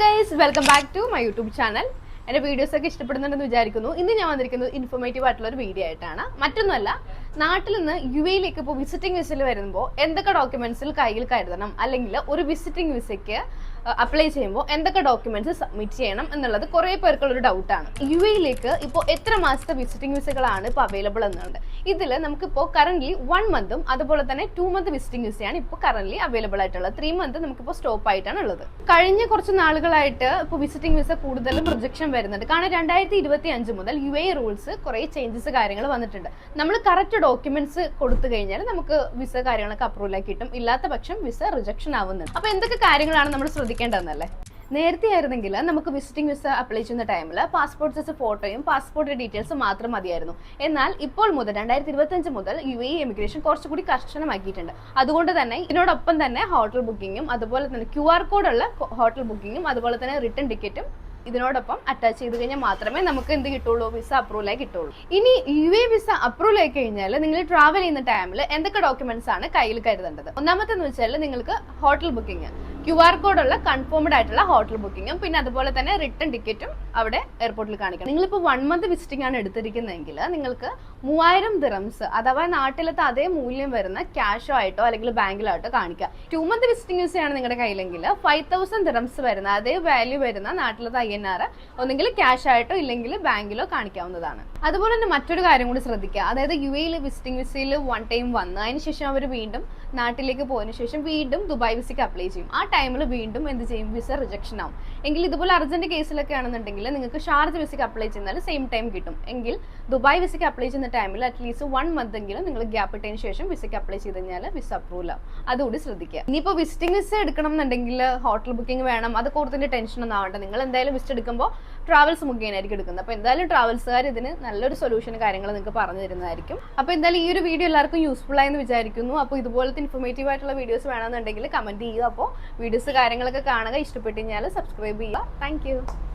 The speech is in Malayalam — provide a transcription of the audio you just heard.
Guys welcome back to my YouTube channel എന്റെ വീഡിയോസ് ഒക്കെ ഇഷ്ടപ്പെടുന്നുണ്ടെന്ന് വിചാരിക്കുന്നു. ഇന്ന് ഞാൻ വന്നിരിക്കുന്നത് ഇൻഫോർമേറ്റീവ് ആയിട്ടുള്ള ഒരു വീഡിയോ ആയിട്ടാണ്. മറ്റൊന്നുമല്ല നാട്ടിൽ നിന്ന് യു എയിലേക്ക് ഇപ്പോൾ വിസിറ്റിംഗ് വിസയിൽ വരുമ്പോൾ എന്തൊക്കെ ഡോക്യുമെന്റ്സിൽ കയ്യിൽ കരുതണം? അല്ലെങ്കിൽ ഒരു വിസിറ്റിംഗ് വിസയ്ക്ക് അപ്ലൈ ചെയ്യുമ്പോൾ എന്തൊക്കെ ഡോക്യുമെന്റ്സ് സബ്മിറ്റ് ചെയ്യണം എന്നുള്ളത് കുറേ പേർക്കുള്ളൊരു ഡൗട്ടാണ് യു എയിലേക്ക് ഇപ്പോൾ എത്ര മാസത്തെ വിസിറ്റിംഗ് വിസകളാണ് ഇപ്പോൾ അവൈലബിൾ എന്നുണ്ട് ഇതിൽ നമുക്കിപ്പോൾ കറന്റ് വൺ മന്തും അതുപോലെ തന്നെ ടു മന്ത് വിസിറ്റിംഗ് വിസയാണ് ഇപ്പോൾ കറന്റ് അവൈലബിൾ ആയിട്ടുള്ളത്. ത്രീ മന്ത് നമുക്കിപ്പോൾ സ്റ്റോപ്പ് ആയിട്ടാണ് ഉള്ളത്. കഴിഞ്ഞ കുറച്ച് നാളുകളായിട്ട് ഇപ്പോൾ വിസിറ്റിംഗ് വിസ കൂടുതലും പ്രൊജക്ഷൻ വരുന്നുണ്ട്. കാരണം രണ്ടായിരത്തി ഇരുപത്തി അഞ്ച് മുതൽ യു എ റൂൾസ് കുറേ ചേഞ്ചസ് കാര്യങ്ങൾ വന്നിട്ടുണ്ട്. നമ്മൾ കറക്റ്റ് ഡോക്യുമെന്റ്സ് കൊടുത്തു കഴിഞ്ഞാൽ നമുക്ക് വിസ കാര്യങ്ങളൊക്കെ അപ്രൂവൽ ആക്കിയിട്ടും ഇല്ലാത്ത പക്ഷം വിസ റിജക്ഷൻ ആവുന്നുണ്ട്. അപ്പോൾ എന്തൊക്കെ കാര്യങ്ങളാണ് നമ്മൾ ശ്രദ്ധിക്കേണ്ടതെന്നല്ലേ? നേരത്തെ ആയിരുന്നെങ്കിൽ നമുക്ക് വിസിറ്റിംഗ് വിസ അപ്ലൈ ചെയ്യുന്ന ടൈമിൽ പാസ്പോർട്ട് സൈസ് ഫോട്ടോയും പാസ്പോർട്ട് ഡീറ്റെയിൽസും മാത്രം മതിയായിരുന്നു. എന്നാൽ ഇപ്പോൾ മുതൽ രണ്ടായിരത്തി ഇരുപത്തഞ്ച് മുതൽ യു എ ഇമിഗ്രേഷൻ കുറച്ചുകൂടി കർശനമാക്കിയിട്ടുണ്ട്. അതുകൊണ്ട് തന്നെ ഇതിനോടൊപ്പം തന്നെ ഹോട്ടൽ ബുക്കിങ്ങും അതുപോലെ തന്നെ ക്യു ആർ കോഡുള്ള ഹോട്ടൽ ബുക്കിങ്ങും അതുപോലെ തന്നെ റിട്ടേൺ ടിക്കറ്റും ഇതിനോടൊപ്പം അറ്റാച്ച് ചെയ്ത് കഴിഞ്ഞാൽ മാത്രമേ നമുക്ക് എന്ത് കിട്ടുള്ളൂ? വിസ അപ്രൂവൽ ആയി കിട്ടുള്ളൂ. ഇനി യു എ വിസ അപ്രൂവൽ ആയി കഴിഞ്ഞാൽ നിങ്ങൾ ട്രാവൽ ചെയ്യുന്ന ടൈമിൽ എന്തൊക്കെ ഡോക്യുമെന്റ്സ് ആണ് കയ്യിൽ കരുതേണ്ടത്? ഒന്നാമത്തെന്ന് വെച്ചാൽ നിങ്ങൾക്ക് ഹോട്ടൽ ബുക്കിംഗ് ക്യു ആർ കോഡുള്ള കൺഫേംഡ് ആയിട്ടുള്ള ഹോട്ടൽ ബുക്കിങ്ങും പിന്നെ അതുപോലെ തന്നെ റിട്ടേൺ ടിക്കറ്റും അവിടെ എയർപോർട്ടിൽ കാണിക്കണം. നിങ്ങളിപ്പോൾ വൺ മന്ത് വിസിറ്റിംഗ് ആണ് എടുത്തിരിക്കുന്നതെങ്കിൽ നിങ്ങൾക്ക് മൂവായിരം ദിറംസ് അഥവാ നാട്ടിലത്തെ അതേ മൂല്യം വരുന്ന ക്യാഷോ ആയിട്ടോ അല്ലെങ്കിൽ ബാങ്കിലോ ആയിട്ടോ കാണിക്കുക ടു മന്ത് വിസിറ്റിംഗ് വിസയാണ് നിങ്ങളുടെ കയ്യിലെങ്കിൽ ഫൈവ് തൗസൻഡ് ദിറംസ് വരുന്ന അതേ വാല്യൂ വരുന്ന നാട്ടിലത്തെ ഐ എൻ ആർ ഒന്നെങ്കിൽ ക്യാഷ് ആയിട്ടോ ഇല്ലെങ്കിൽ ബാങ്കിലോ കാണിക്കാവുന്നതാണ്. അതുപോലെ തന്നെ മറ്റൊരു കാര്യം കൂടി ശ്രദ്ധിക്കുക അതായത് യു എയിൽ വിസിറ്റിംഗ് വിസയിൽ വൺ ടൈം വന്ന് അതിന് ശേഷം അവർ വീണ്ടും നാട്ടിലേക്ക് പോയതിനു ശേഷം വീണ്ടും ദുബായ് വിസയ്ക്ക് അപ്ലൈ ചെയ്യും. ആ ടൈമിൽ വീണ്ടും എന്ത് ചെയ്യും? വിസ റിജക്ഷൻ ആവും. എങ്കിൽ ഇതുപോലെ അർജന്റ് കേസിലൊക്കെ ആണെന്നുണ്ടെങ്കിൽ നിങ്ങൾക്ക് ഷാർജ് വിസയ്ക്ക് അപ്ലൈ ചെയ്യുന്നാൽ സെയിം ടൈം കിട്ടും. എങ്കിൽ ദുബായ് വിസയ്ക്ക് അപ്ലൈ ചെയ്യുന്ന ടൈമിൽ അറ്റ്ലീസ്റ്റ് വൺ മന്ത് എങ്കിലും നിങ്ങൾ ഗ്യാപ്പ് ഇട്ടതിന് ശേഷം വിസയ്ക്ക് അപ്ലൈ ചെയ്ത് കഴിഞ്ഞാൽ വിസ അപ്രൂവൽ ആവും അതുകൂടി ശ്രദ്ധിക്കുക. ഇനിയിപ്പോൾ വിസിറ്റിംഗ് വിസ എടുക്കണം എന്നുണ്ടെങ്കിൽ ഹോട്ടൽ ബുക്കിംഗ് വേണം. അത് കൂടുതൽ ടെൻഷൻ ഒന്നും ആവണ്ട. നിങ്ങൾ എന്തായാലും വിസിറ്റ് എടുക്കുമ്പോൾ ട്രാവൽസ് മുഖേനായിരിക്കും എടുക്കുന്നത്. അപ്പോൾ എന്തായാലും ട്രാവൽസുകാർ ഇതിന് നല്ലൊരു സൊല്യൂഷൻ കാര്യങ്ങൾ നിങ്ങൾക്ക് പറഞ്ഞു തരുന്നതായിരിക്കും. അപ്പോൾ എന്തായാലും ഈ ഒരു വീഡിയോ എല്ലാവർക്കും യൂസ്ഫുൾ ആയെന്ന് വിചാരിക്കുന്നു. അപ്പോൾ ഇതുപോലത്തെ ഇൻഫോർമേറ്റീവ് ആയിട്ടുള്ള വീഡിയോസ് വേണമെന്നുണ്ടെങ്കിൽ കമന്റ് ചെയ്യുക. അപ്പോൾ വീഡിയോസ് കാര്യങ്ങളൊക്കെ കാണുക. ഇഷ്ടപ്പെട്ടു കഴിഞ്ഞാൽ സബ്സ്ക്രൈബ് ചെയ്യുക. താങ്ക്